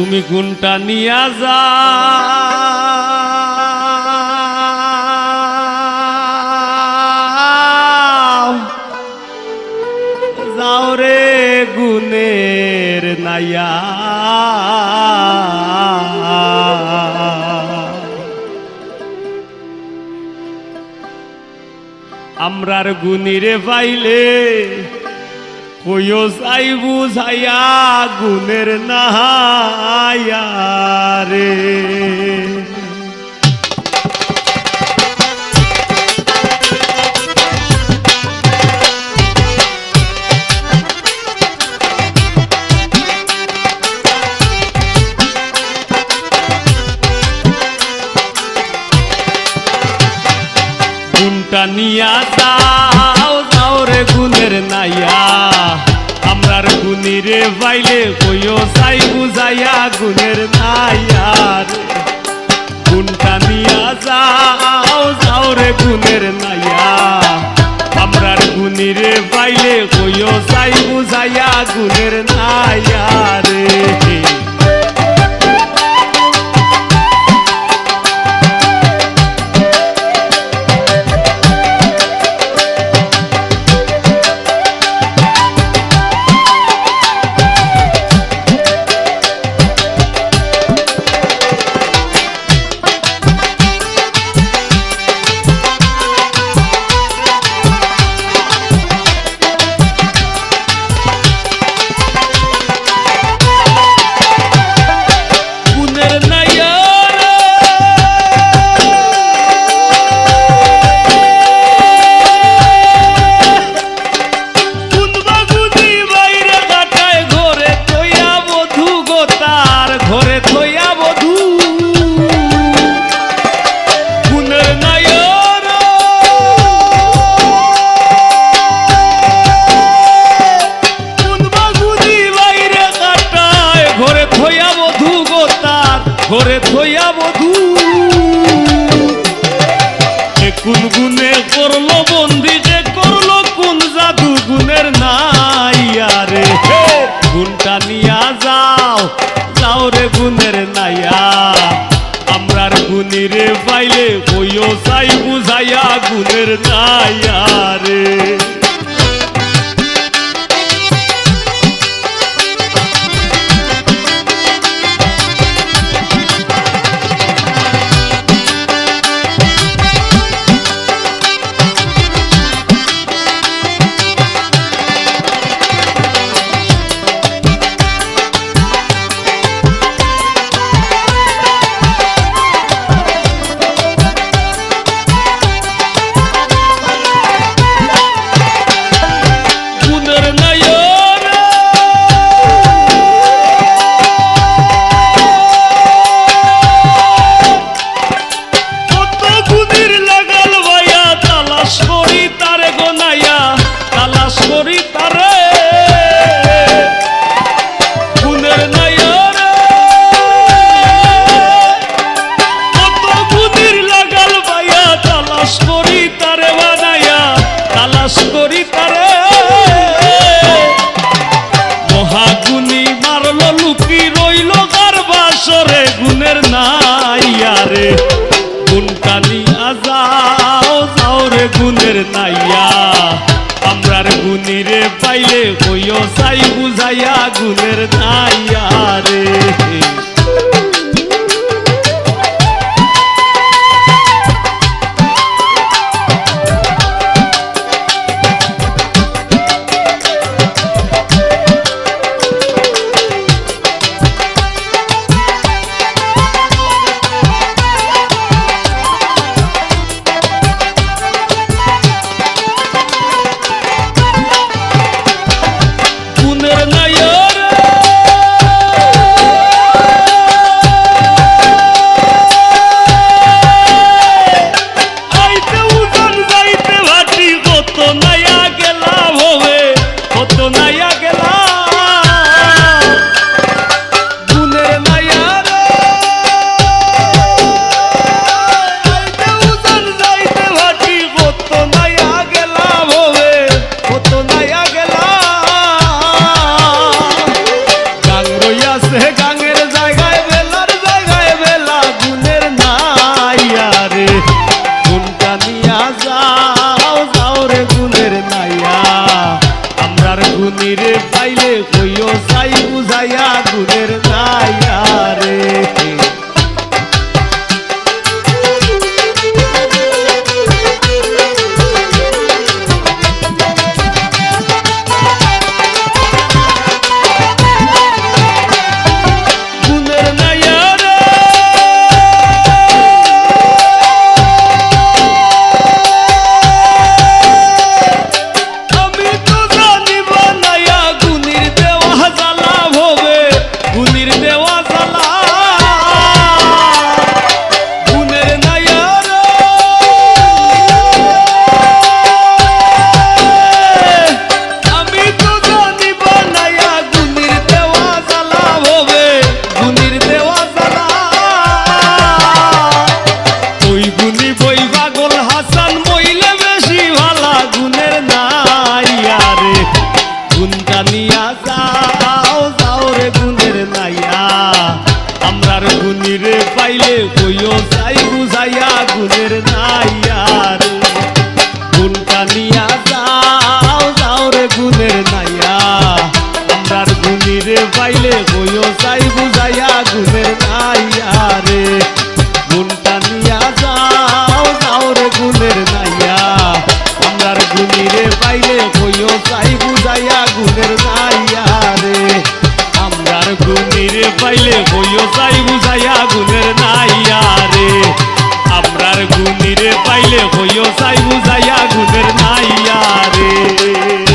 তুমি গুণটা নিয়া যা যাও নাইয়া। আমরার গুণিরে পাইলে কইও সাই বুঝাইয়া গুণের নাহায়া রে। বাইলে কইও চাই বুঝাইয়া গুণের নাইয়া রে গুণটা নিয়া যাও যাও রে গুণের নাইয়া আমরার গুণিরে পাইলে কইও চাই বুঝাইয়া গুণের নাইয়া রে গুণের নাইয়া রে। মহাগুনি মারল, লুকি রইল কার বাসরে। গুণের নাইয়া রে গুণটা নিয়া যাও রে গুণের নাইয়া। আমরার গুণিরে পাইলে কইও চাই বুঝাইয়া, গুণের নাইয়া রে। শোনাইয়া গেল কইও চাই বুঝাইয়া গুণের নাইয়ার। চাই বুঝাইয়া গুণের নাই আরে। আমরার গুণিরে পাইলে হইও চাই বুঝাইয়া গুণের নাই রে